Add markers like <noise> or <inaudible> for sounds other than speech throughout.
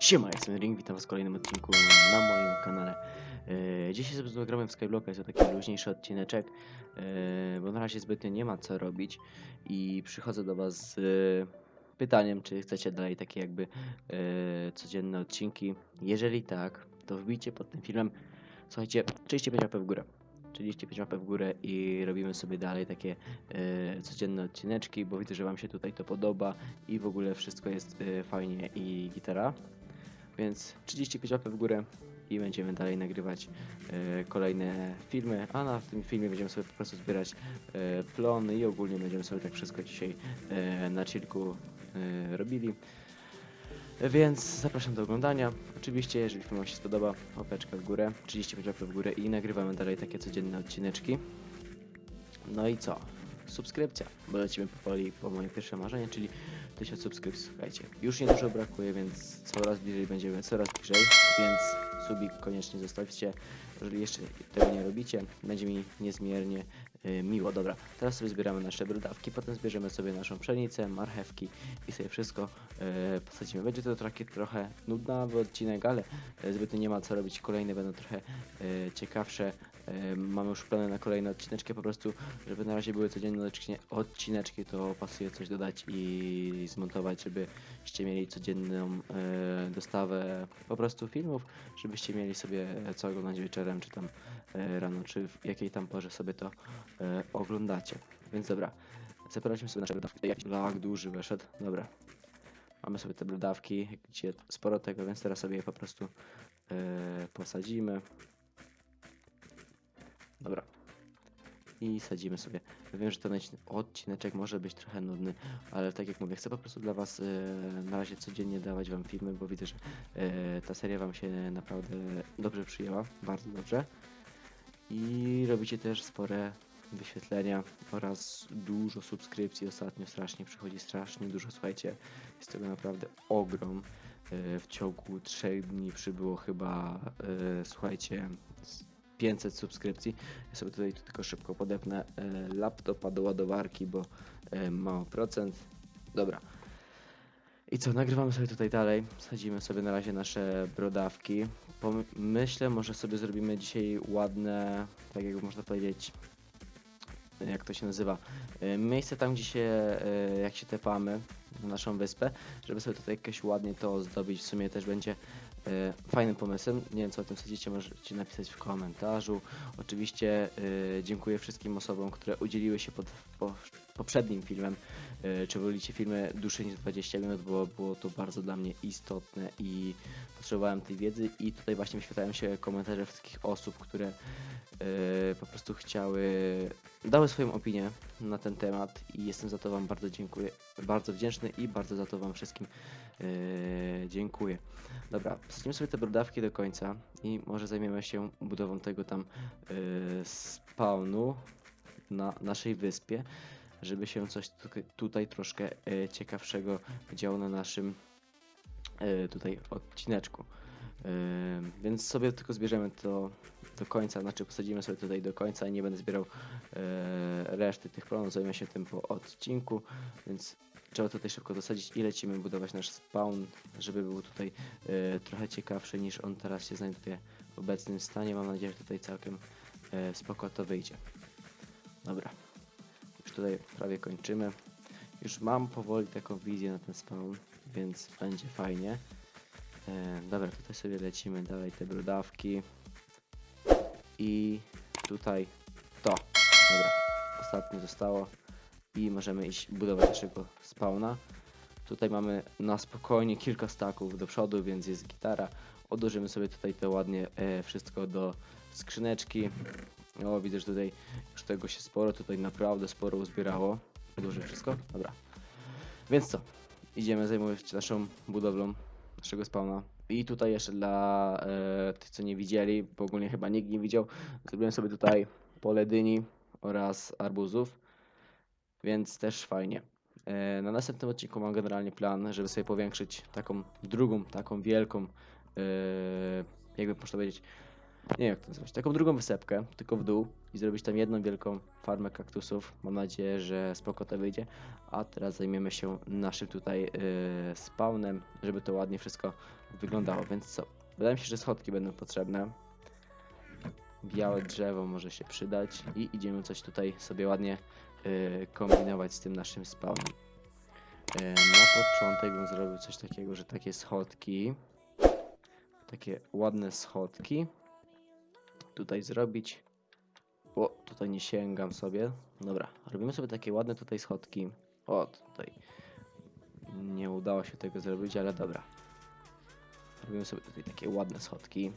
Siema, jestem Ring, witam was w kolejnym odcinku na moim kanale. E, dzisiaj sobie nagramy w Skyblocka, jest to taki luźniejszy odcineczek, e, bo na razie zbytnio nie ma co robić i przychodzę do was z e, pytaniem, czy chcecie dalej takie jakby e, codzienne odcinki. Jeżeli tak, to wbijcie pod tym filmem, słuchajcie, 35 łapę w górę. 35 łapę w górę i robimy sobie dalej takie e, codzienne odcineczki, bo widzę, że wam się tutaj to podoba i w ogóle wszystko jest fajnie i gitara. Więc 35 łapek w górę i będziemy dalej nagrywać e, kolejne filmy, a na tym filmie będziemy sobie po prostu zbierać e, plony i ogólnie będziemy sobie tak wszystko dzisiaj e, na chillku robili. Więc zapraszam do oglądania. Oczywiście, jeżeli film Wam się spodoba, łapeczka w górę, 35 łapek w górę i nagrywamy dalej takie codzienne odcineczki. No i co? Subskrypcja, bo lecimy powoli po moje pierwsze marzenie, czyli 1000 subskrypcji. Słuchajcie, już niedużo brakuje, więc coraz bliżej będziemy, coraz bliżej, więc subik koniecznie zostawcie. Jeżeli jeszcze tego nie robicie, będzie mi niezmiernie y, miło. Dobra, teraz sobie zbieramy nasze brodawki, potem zbierzemy sobie naszą pszenicę, marchewki i sobie wszystko y, posadzimy. Będzie to taki trochę nudny odcinek, ale y, zbytnio nie ma co robić. Kolejne będą trochę y, ciekawsze. Mamy już plany na kolejne odcineczki, po prostu, żeby na razie były codzienne odcineczki, to pasuje coś dodać i zmontować, żebyście mieli codzienną e, dostawę po prostu filmów, żebyście mieli sobie co oglądać wieczorem, czy tam e, rano, czy w jakiej tam porze sobie to e, oglądacie. Więc dobra, zebraliśmy sobie nasze brodawki. Jakiś lag duży wyszedł, dobra. Mamy sobie te brodawki, gdzie sporo tego, więc teraz sobie je po prostu e, posadzimy. Dobra. I sadzimy sobie. Wiem, że ten odcin- odcineczek może być trochę nudny, ale tak jak mówię, chcę po prostu dla Was e, na razie codziennie dawać Wam filmy, bo widzę, że e, ta seria Wam się naprawdę dobrze przyjęła, bardzo dobrze. I robicie też spore wyświetlenia oraz dużo subskrypcji. Ostatnio strasznie przychodzi, strasznie dużo. Słuchajcie, jest tego naprawdę ogrom. E, w ciągu trzech dni przybyło chyba, słuchajcie, 500 subskrypcji. Ja sobie tutaj tylko szybko podepnę e, laptopa do ładowarki, bo e, mało procent. Dobra. I co, nagrywamy sobie tutaj dalej. Sadzimy sobie na razie nasze brodawki. Myślę, może sobie zrobimy dzisiaj ładne, tak jak można powiedzieć, jak to się nazywa, e, miejsce tam, gdzie się, jak się tepamy na naszą wyspę, żeby sobie tutaj jakoś ładnie to ozdobić. W sumie też będzie fajnym pomysłem. Nie wiem, co o tym sądzicie, możecie napisać w komentarzu. Oczywiście e, dziękuję wszystkim osobom, które udzieliły się pod po, poprzednim filmem. E, czy wolicie filmy dłuższe niż 20 minut, bo było to bardzo dla mnie istotne i potrzebowałem tej wiedzy. I tutaj właśnie wyświetlają się komentarze wszystkich osób, które e, po prostu chciały, dały swoją opinię na ten temat i jestem za to Wam bardzo dziękuję, bardzo wdzięczny i bardzo za to Wam wszystkim e, dziękuję. Dobra, wsadzimy sobie te brodawki do końca i może zajmiemy się budową tego tam e, spawnu na naszej wyspie, żeby się coś tu- tutaj troszkę e, ciekawszego działo na naszym e, tutaj odcineczku. E, więc sobie tylko zbierzemy to do końca, znaczy posadzimy sobie tutaj do końca i nie będę zbierał e, reszty tych plonów, zajmę się tym po odcinku, więc trzeba tutaj szybko dosadzić i lecimy budować nasz spawn, żeby był tutaj e, trochę ciekawszy niż on teraz się znajduje w obecnym stanie. Mam nadzieję, że tutaj całkiem e, spoko to wyjdzie. Dobra, już tutaj prawie kończymy. Już mam powoli taką wizję na ten spawn, więc będzie fajnie. E, dobra, tutaj sobie lecimy dalej te brodawki. I tutaj to. Dobra, ostatnie zostało. I możemy iść budować naszego spawna. Tutaj mamy na spokojnie kilka staków do przodu, więc jest gitara. Odłożymy sobie tutaj to ładnie e, wszystko do skrzyneczki. O, widzę, że tutaj już tego się sporo, tutaj naprawdę sporo uzbierało. Odłożę wszystko? Dobra. Więc co? Idziemy zajmować się naszą budowlą naszego spawna. I tutaj jeszcze dla e, tych, co nie widzieli, bo ogólnie chyba nikt nie widział, zrobiłem sobie tutaj pole dyni oraz arbuzów, więc też fajnie. E, na następnym odcinku mam generalnie plan, żeby sobie powiększyć taką drugą, taką wielką, e, jakby można powiedzieć, nie wiem jak to nazywać, taką drugą wysepkę, tylko w dół, i zrobić tam jedną wielką farmę kaktusów. Mam nadzieję, że spoko to wyjdzie. A teraz zajmiemy się naszym tutaj yy, spawnem, żeby to ładnie wszystko wyglądało. Więc co? Wydaje mi się, że schodki będą potrzebne. Białe drzewo może się przydać i idziemy coś tutaj sobie ładnie kombinować z tym naszym spawnem. Yy, na początek bym zrobił coś takiego, że takie schodki, takie ładne schodki tutaj zrobić. O, tutaj nie sięgam sobie. Dobra, robimy sobie takie ładne tutaj schodki. O, tutaj nie udało się tego zrobić, ale dobra. Robimy sobie tutaj takie ładne schodki.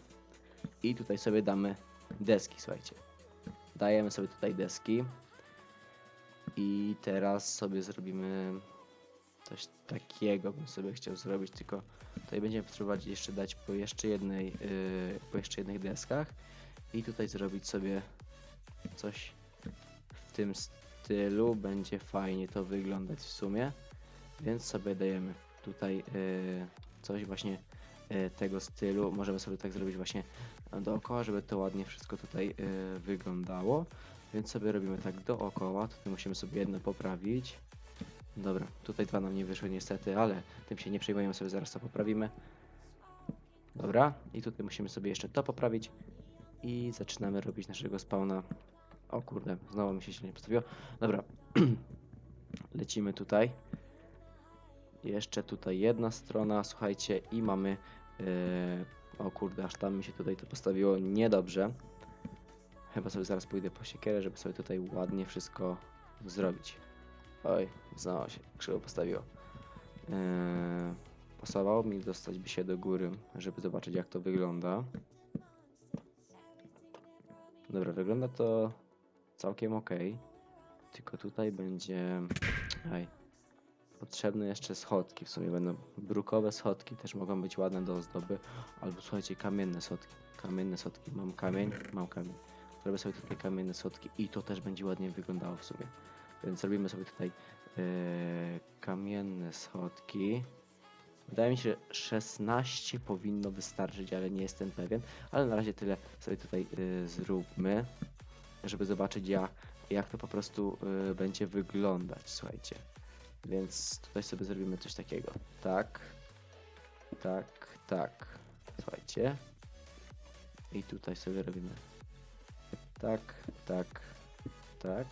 I tutaj sobie damy deski, słuchajcie. Dajemy sobie tutaj deski. I teraz sobie zrobimy coś takiego, bym sobie chciał zrobić, tylko tutaj będziemy potrzebować jeszcze dać po jeszcze jednej, yy, po jeszcze jednych deskach i tutaj zrobić sobie coś w tym stylu. Będzie fajnie to wyglądać w sumie, więc sobie dajemy tutaj yy, coś właśnie yy, tego stylu. Możemy sobie tak zrobić właśnie dookoła, żeby to ładnie wszystko tutaj yy, wyglądało. Więc sobie robimy tak dookoła. Tutaj musimy sobie jedno poprawić. Dobra, tutaj dwa nam nie wyszły niestety, ale tym się nie przejmujemy, sobie zaraz to poprawimy. Dobra, i tutaj musimy sobie jeszcze to poprawić. I zaczynamy robić naszego spawna. O kurde, znowu mi się źle nie postawiło. Dobra, <clears throat> lecimy tutaj. Jeszcze tutaj jedna strona, słuchajcie, i mamy... Yy... O kurde, aż tam mi się tutaj to postawiło niedobrze. Chyba sobie zaraz pójdę po siekierę, żeby sobie tutaj ładnie wszystko zrobić. Oj, znowu się krzywo postawiło. Yy, pasowało mi dostać by się do góry, żeby zobaczyć jak to wygląda. Dobra, wygląda to całkiem ok. Tylko tutaj będzie... Aj. Potrzebne jeszcze schodki. W sumie będą brukowe schodki, też mogą być ładne do ozdoby. Albo słuchajcie, kamienne schodki. Kamienne schodki. Mam kamień, mam kamień. Zrobię sobie tutaj kamienne schodki i to też będzie ładnie wyglądało w sumie. Więc robimy sobie tutaj e, kamienne schodki. Wydaje mi się, że 16 powinno wystarczyć, ale nie jestem pewien. Ale na razie tyle sobie tutaj y, zróbmy, żeby zobaczyć jak, jak to po prostu y, będzie wyglądać, słuchajcie. Więc tutaj sobie zrobimy coś takiego. Tak, tak, tak. Słuchajcie. I tutaj sobie robimy tak, tak, tak.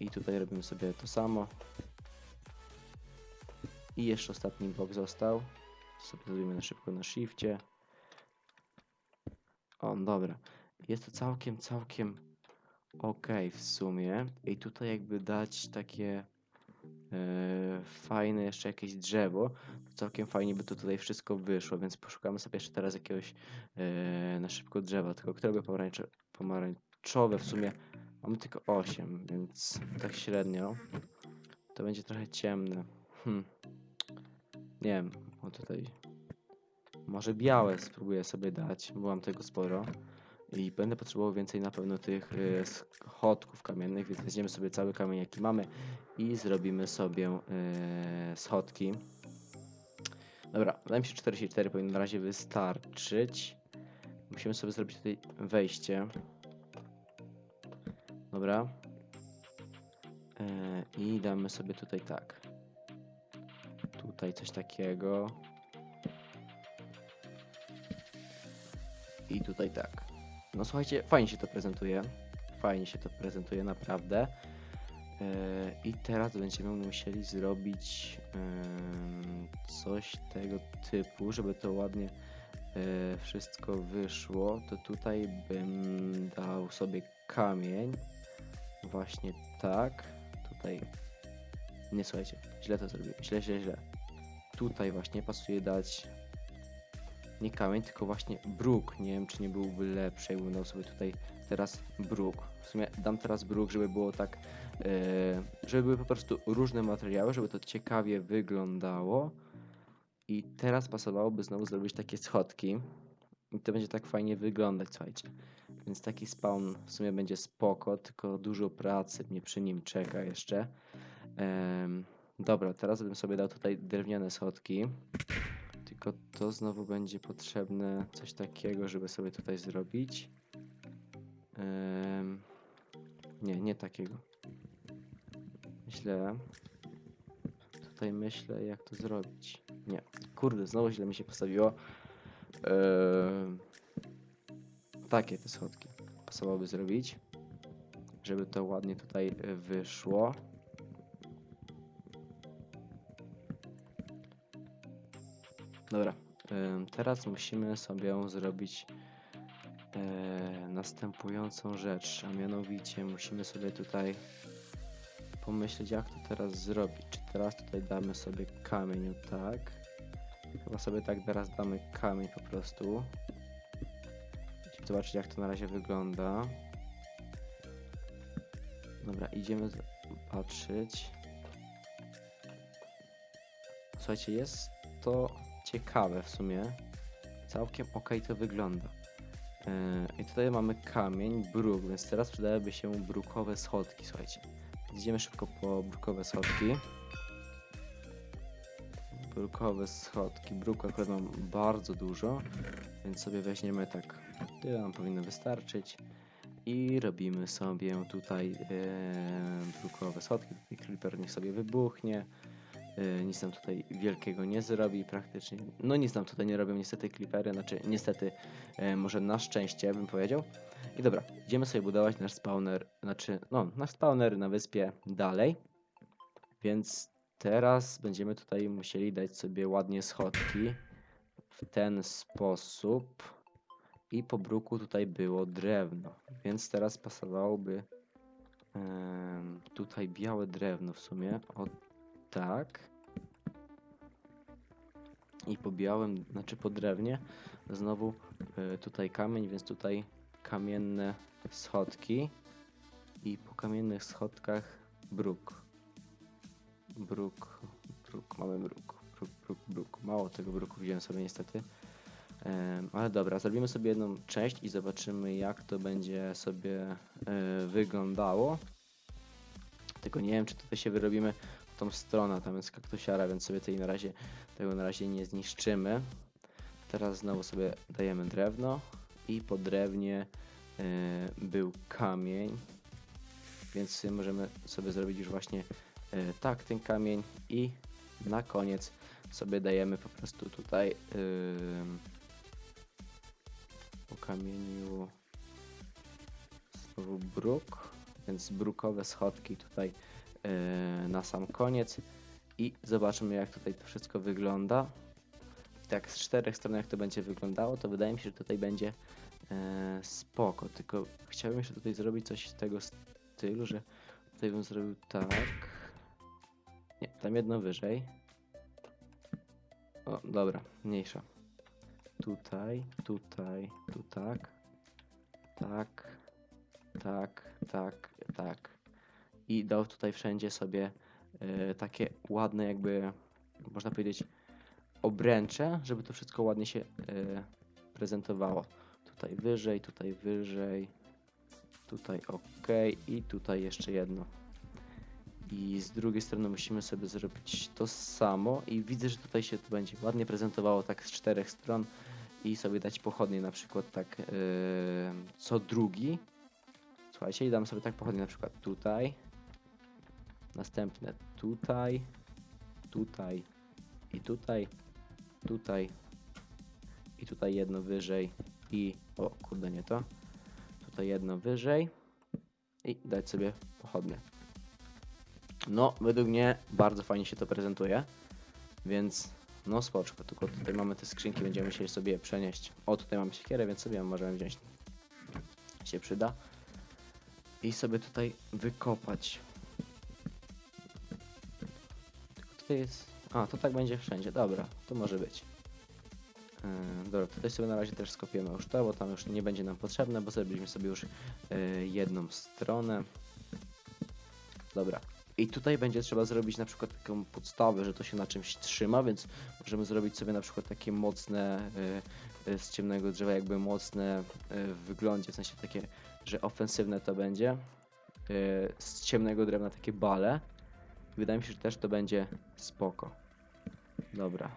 I tutaj robimy sobie to samo. I jeszcze ostatni blok został. Sobie zrobimy na szybko na shifcie. O, dobra. Jest to całkiem, całkiem ok w sumie. I tutaj jakby dać takie e, fajne jeszcze jakieś drzewo, to całkiem fajnie by to tutaj wszystko wyszło, więc poszukamy sobie jeszcze teraz jakiegoś e, na szybko drzewa, tylko które by pomarańcze, pomarańczowe w sumie mamy tylko 8, więc tak średnio. To będzie trochę ciemne. Hmm. Nie wiem, o tutaj. Może białe spróbuję sobie dać, bo mam tego sporo. I będę potrzebował więcej na pewno tych y, schodków kamiennych, więc weźmiemy sobie cały kamień jaki mamy i zrobimy sobie y, schodki. Dobra, wydaje mi się 44 powinno na razie wystarczyć. Musimy sobie zrobić tutaj wejście. Dobra. E, I damy sobie tutaj tak. Tutaj coś takiego. I tutaj tak. No słuchajcie, fajnie się to prezentuje. Fajnie się to prezentuje, naprawdę. E, I teraz będziemy musieli zrobić coś tego typu, żeby to ładnie wszystko wyszło. To tutaj bym dał sobie kamień. Właśnie tak. Tutaj. Nie słuchajcie, źle to zrobiłem. Źle, źle, źle. Tutaj właśnie pasuje dać nie kamień, tylko właśnie bruk. Nie wiem, czy nie byłby lepszy, jakbym dał sobie tutaj teraz bruk. W sumie dam teraz bruk, żeby było tak, e, żeby były po prostu różne materiały, żeby to ciekawie wyglądało. I teraz pasowałoby znowu zrobić takie schodki. I to będzie tak fajnie wyglądać, słuchajcie. Więc taki spawn w sumie będzie spoko, tylko dużo pracy mnie przy nim czeka jeszcze. Em, dobra, teraz bym sobie dał tutaj drewniane schodki. Tylko to znowu będzie potrzebne coś takiego, żeby sobie tutaj zrobić. Em, nie, nie takiego. Myślę. Tutaj myślę, jak to zrobić. Nie. Kurde, znowu źle mi się postawiło. Em, takie te schodki pasowałoby zrobić. Żeby to ładnie tutaj e, wyszło. Dobra. em, Teraz musimy sobie zrobić e, następującą rzecz, a mianowicie musimy sobie tutaj pomyśleć, jak to teraz zrobić. Czy teraz tutaj damy sobie kamień, o tak? Chyba sobie tak teraz damy kamień po prostu. Zobaczyć, jak to na razie wygląda. Dobra, idziemy patrzeć. Słuchajcie, jest to ciekawe w sumie. Całkiem ok to wygląda. Yy, I tutaj mamy kamień, bruk, więc teraz przydałyby się brukowe schodki, słuchajcie. Idziemy szybko po brukowe schodki. Brukowe schodki. Bruku akurat mam bardzo dużo, więc sobie weźmiemy tak. Tyle nam powinno wystarczyć. I robimy sobie tutaj e, brukowe schodki. Creeper niech sobie wybuchnie. E, nic nam tutaj wielkiego nie zrobi praktycznie. No nic nam tutaj nie robią niestety creepery, znaczy niestety e, może na szczęście bym powiedział. I dobra, idziemy sobie budować nasz spawner, znaczy no nasz spawner na wyspie dalej. Więc teraz będziemy tutaj musieli dać sobie ładnie schodki w ten sposób. I po bruku tutaj było drewno, więc teraz pasowałoby tutaj białe drewno w sumie. O tak. I po białym, znaczy po drewnie, znowu e, tutaj kamień, więc tutaj kamienne schodki. I po kamiennych schodkach bruk. Bruk, bruk, mamy bruk, bruk, bruk, bruk. Mało tego bruku wziąłem sobie niestety. Ale dobra, zrobimy sobie jedną część i zobaczymy jak to będzie sobie e, wyglądało. Tylko nie wiem, czy tutaj się wyrobimy tą stronę, tam jest kaktusiara, więc sobie tej na razie, tego na razie nie zniszczymy. Teraz znowu sobie dajemy drewno i po drewnie e, był kamień, więc możemy sobie zrobić już właśnie e, tak ten kamień i na koniec sobie dajemy po prostu tutaj po kamieniu znowu bruk, więc brukowe schodki tutaj na sam koniec i zobaczymy jak tutaj to wszystko wygląda. Tak z czterech stron jak to będzie wyglądało, to wydaje mi się, że tutaj będzie yy, spoko, tylko chciałbym jeszcze tutaj zrobić coś z tego stylu, że tutaj bym zrobił tak. Nie, tam jedno wyżej. O, dobra, mniejsza. Tutaj, tutaj, tu tak. Tak, tak, tak, tak. I dał tutaj wszędzie sobie e, takie ładne jakby, można powiedzieć, obręcze, żeby to wszystko ładnie się e, prezentowało. Tutaj wyżej, tutaj wyżej, tutaj ok i tutaj jeszcze jedno. I z drugiej strony musimy sobie zrobić to samo i widzę, że tutaj się to będzie ładnie prezentowało tak z czterech stron i sobie dać pochodnie na przykład tak yy, co drugi. Słuchajcie, i dam sobie tak pochodnie na przykład tutaj, następne tutaj, tutaj i tutaj, tutaj i tutaj jedno wyżej i o kurde nie to, tutaj jedno wyżej i dać sobie pochodnie. No, według mnie bardzo fajnie się to prezentuje, więc no spoczko, tylko tutaj mamy te skrzynki, będziemy musieli sobie je przenieść. O, tutaj mamy siekierę, więc sobie możemy wziąć. Się przyda. I sobie tutaj wykopać. Tutaj jest... A, to tak będzie wszędzie, dobra, to może być. Yy, dobra, tutaj sobie na razie też skopiemy już to, bo tam już nie będzie nam potrzebne, bo zrobiliśmy sobie już yy, jedną stronę. Dobra, i tutaj będzie trzeba zrobić na przykład taką podstawę, że to się na czymś trzyma, więc możemy zrobić sobie na przykład takie mocne y, z ciemnego drzewa, jakby mocne y, w wyglądzie, w sensie takie, że ofensywne to będzie. Z ciemnego drewna takie bale. Wydaje mi się, że też to będzie spoko. Dobra.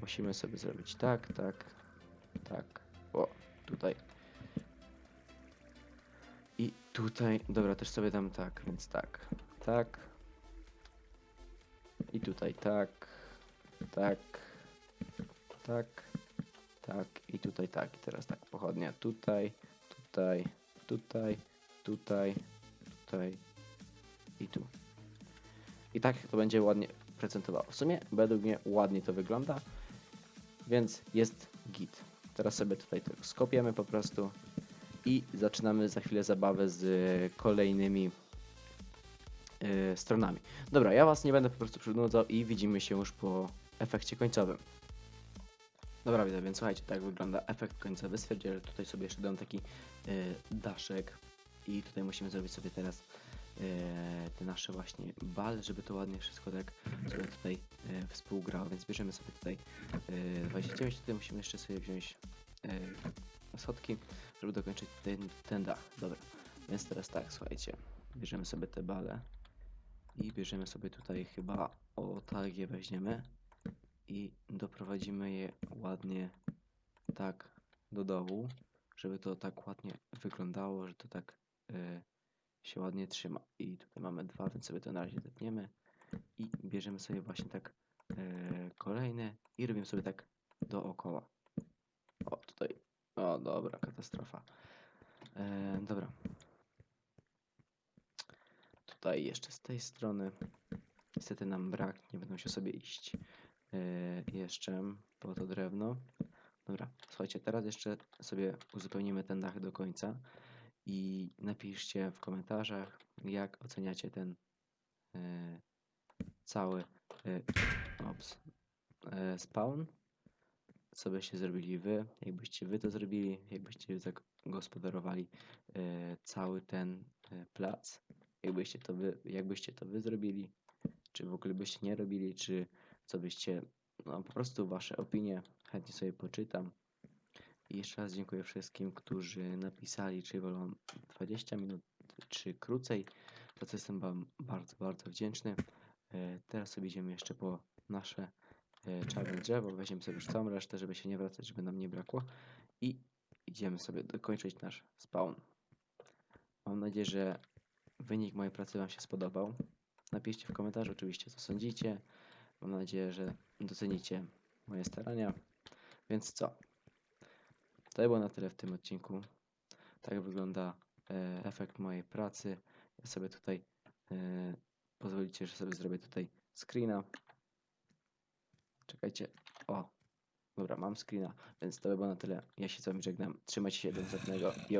Musimy sobie zrobić tak, tak, tak. O, tutaj. tutaj, dobra, też sobie dam tak, więc tak, tak. I tutaj tak, tak, tak, tak i tutaj tak. I teraz tak, pochodnia tutaj, tutaj, tutaj, tutaj, tutaj i tu. I tak to będzie ładnie prezentowało. W sumie według mnie ładnie to wygląda, więc jest git. Teraz sobie tutaj to skopiemy po prostu i zaczynamy za chwilę zabawę z kolejnymi e, stronami. Dobra, ja Was nie będę po prostu przynudzał i widzimy się już po efekcie końcowym. Dobra, widzę, więc słuchajcie, tak wygląda efekt końcowy. Stwierdziłem, że tutaj sobie jeszcze dam taki e, daszek i tutaj musimy zrobić sobie teraz te nasze właśnie bal, żeby to ładnie wszystko tak sobie tutaj e, współgrało, więc bierzemy sobie tutaj e, 29, tutaj musimy jeszcze sobie wziąć e, schodki, żeby dokończyć ten, ten dach. Dobra, więc teraz tak, słuchajcie, bierzemy sobie te bale i bierzemy sobie tutaj chyba o tak je weźmiemy i doprowadzimy je ładnie tak do dołu, żeby to tak ładnie wyglądało, że to tak e, się ładnie trzyma. I tutaj mamy dwa, więc sobie to na razie zetniemy i bierzemy sobie właśnie tak e, kolejne i robimy sobie tak dookoła. O, tutaj, o dobra, katastrofa. E, dobra. Tutaj jeszcze z tej strony. Niestety nam brak, nie będę musiał sobie iść e, jeszcze po to drewno. Dobra, słuchajcie, teraz jeszcze sobie uzupełnimy ten dach do końca i napiszcie w komentarzach, jak oceniacie ten e, cały e, ops, e, spawn. Co byście zrobili wy, jakbyście wy to zrobili, jakbyście zagospodarowali e, cały ten e, plac, jakbyście to wy, jakbyście to wy zrobili, czy w ogóle byście nie robili, czy co byście, no po prostu wasze opinie, chętnie sobie poczytam. I jeszcze raz dziękuję wszystkim, którzy napisali, czy wolą 20 minut, czy krócej. To co jestem wam bardzo, bardzo wdzięczny. E, Teraz sobie idziemy jeszcze po nasze e, czarne drzewo. Weźmiemy sobie już całą resztę, żeby się nie wracać, żeby nam nie brakło. I idziemy sobie dokończyć nasz spawn. Mam nadzieję, że wynik mojej pracy Wam się spodobał. Napiszcie w komentarzu oczywiście, co sądzicie. Mam nadzieję, że docenicie moje starania. Więc co? To było na tyle w tym odcinku. Tak wygląda e, efekt mojej pracy. Ja sobie tutaj e, pozwolicie, że sobie zrobię tutaj screena. Czekajcie. O, dobra, mam screena, więc to by było na tyle. Ja się z wami żegnam. Trzymajcie się do następnego.